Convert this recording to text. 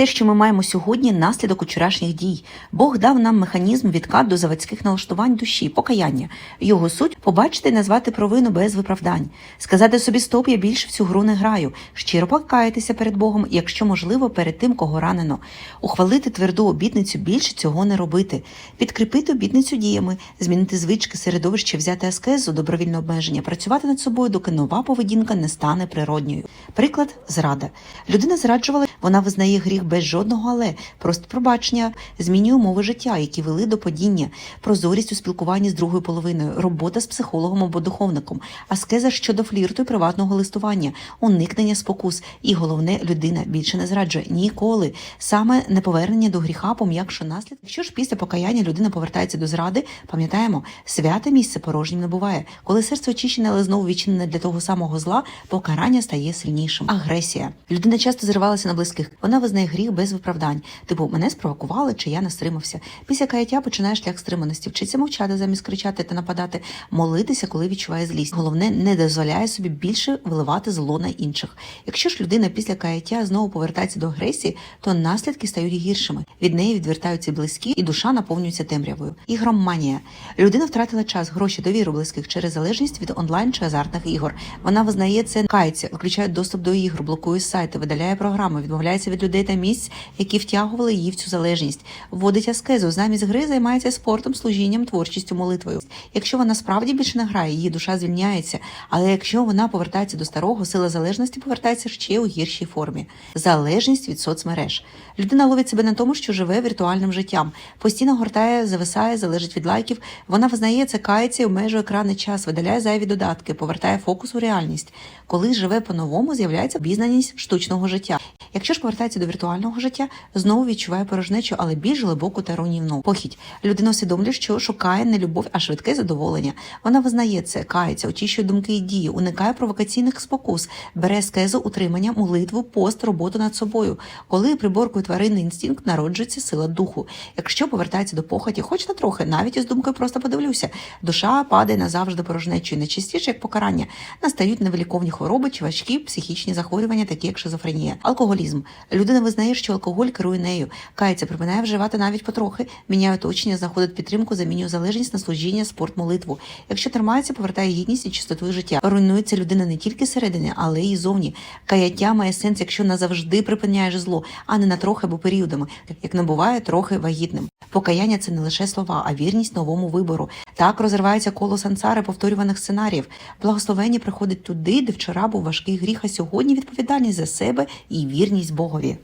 Все, що ми маємо сьогодні, наслідок вчорашніх дій. Бог дав нам механізм відкат до заводських налаштувань душі, покаяння. Його суть побачити і назвати провину без виправдань, сказати собі стоп, я більше в цю гру не граю, щиро покаятися перед Богом, якщо можливо, перед тим, кого ранено, ухвалити тверду обітницю більше цього не робити, підкріпити обітницю діями, змінити звички, середовище, взяти аскезу, добровільне обмеження, працювати над собою, доки нова поведінка не стане природньою. Приклад зрада. Людина зраджувала, вона визнає гріх без жодного але, просто пробачення, змінює умови життя, які вели до падіння, прозорість у спілкуванні з другою половиною, робота з психологом або духовником, аскеза щодо флірту і приватного листування, уникнення спокус. І головне, людина більше не зраджує ніколи. Саме неповернення до гріха пом'якшує наслідки. Якщо ж після покаяння людина повертається до зради, пам'ятаємо, святе місце порожнім не буває. Коли серце очищене, але знову відчинене для того самого зла, покарання стає сильнішим. Агресія. Людина часто зривалася на близьких. Вона визнає гріх без виправдань. Типу, мене спровокували, чи я не стримався. Після каяття починає шлях стриманості, вчиться мовчати замість кричати та нападати, молитися, коли відчуває злість. Головне, не дозволяє собі більше виливати зло на інших. Якщо ж людина після каяття знову повертається до агресії, то наслідки стають гіршими. Від неї відвертаються близькі, і душа наповнюється темрявою. Ігроманія. Людина втратила час, гроші, довіру близьких через залежність від онлайн чи азартних ігор. Вона визнає це, кається, виключає доступ до ігор, блокує сайти, видаляє програми, відмовляється від людей та місць, які втягували її в цю залежність, вводить аскезу, замість гри займається спортом, служінням, творчістю, молитвою. Якщо вона справді більше не грає, її душа звільняється. Але якщо вона повертається до старого, сила залежності повертається ще у гіршій формі. Залежність від соцмереж. Людина ловить себе на тому, що живе віртуальним життям, постійно гортає, зависає, залежить від лайків. Вона визнає це, кається і обмежує екранний час, видаляє зайві додатки, повертає фокус у реальність. Коли живе по-новому, з'являється обізнаність штучного життя. Якщо ж повертається до віртуального життя, знову відчуває порожнечу, але більш глибоку та руйнівну. Похідь. Людина усвідомлює, що шукає не любов, а швидке задоволення. Вона визнає це, кається, очищує думки і дії, уникає провокаційних спокус, бере скезу, утримання, молитву, пост, роботу над собою. Коли приборкує тваринний інстинкт, народжується сила духу. Якщо повертається до похоті, хоч на трохи, навіть із думкою просто подивлюся, душа падає назавжди порожнечою, найчастіше як покарання. Настають невиліковні хвороби чи важкі психічні захворювання, такі як шизофренія, алкоголізм. Людина визнає, що алкоголь керує нею, кається, припинає вживати навіть потрохи, міняє оточення, знаходить підтримку, замінює залежність на служіння, спорт, молитву. Якщо тримається, повертає гідність і чистоту життя. Руйнується людина не тільки зсередини, але й зовні. Каяття має сенс, якщо назавжди припиняєш зло, а не на трохи або періодами, як не буває трохи вагітним. Покаяння це не лише слова, а вірність новому вибору. Так розривається коло сансари повторюваних сценаріїв. Благословення приходить туди, де вчора був важкий гріх, а сьогодні відповідальність за себе і вірність Богові.